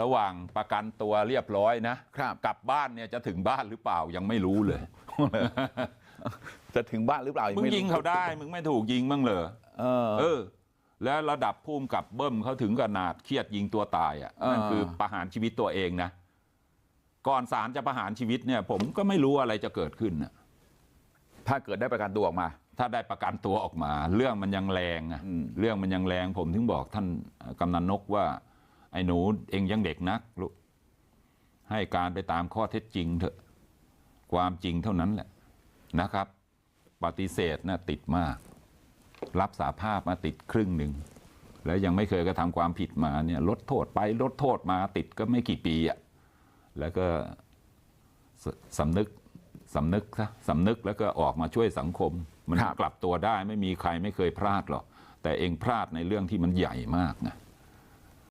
ระหว่างประกันตัวเรียบร้อยนะครับกลับบ้านเนี่ยจะถึงบ้านหรือเปล่ายังไม่รู้เลย จะถึงบ้านหรือเปล่ามึงไรู้ยิงเขาได้ มึงไม่ถูกยิงบ้างเหรอเออเออ แล้วระดับภูมิกับเบิ้มเขาถึงขนาดเครียดยิงตัวตายอะเออนั่นคือประหารชีวิตตัวเองนะก่อนศาลจะประหารชีวิตเนี่ย ผมก็ไม่รู้อะไรจะเกิดขึ้นน่ะถ้าเกิดได้ประกันตัวออกมา ถ้าได้ประกันตัวออกมา เรื่องมันยังแรงอะอืมเรื่องมันยังแรงผมถึงบอกท่านกำนันนกว่า ไอ้หนูเองยังเด็กนักลูกให้การไปตามข้อเท็จจริงเถอะความจริงเท่านั้นแหละนะครับ ปฏิเสธนะติดมาก รับสาภาพมาติดครึ่งหนึ่ง แล้วยังไม่เคยกระทำความผิดมาเนี่ยลดโทษไปลดโทษมาติดก็ไม่กี่ปีอะแล้วก็สสำนึกสำนึกซะสำนึกแล้วก็ออกมาช่วยสังคม มันครับกลับตัวได้ไม่มีใครไม่เคยพลาดหรอกแต่เองพลาดในเรื่องที่มันใหญ่มากนะ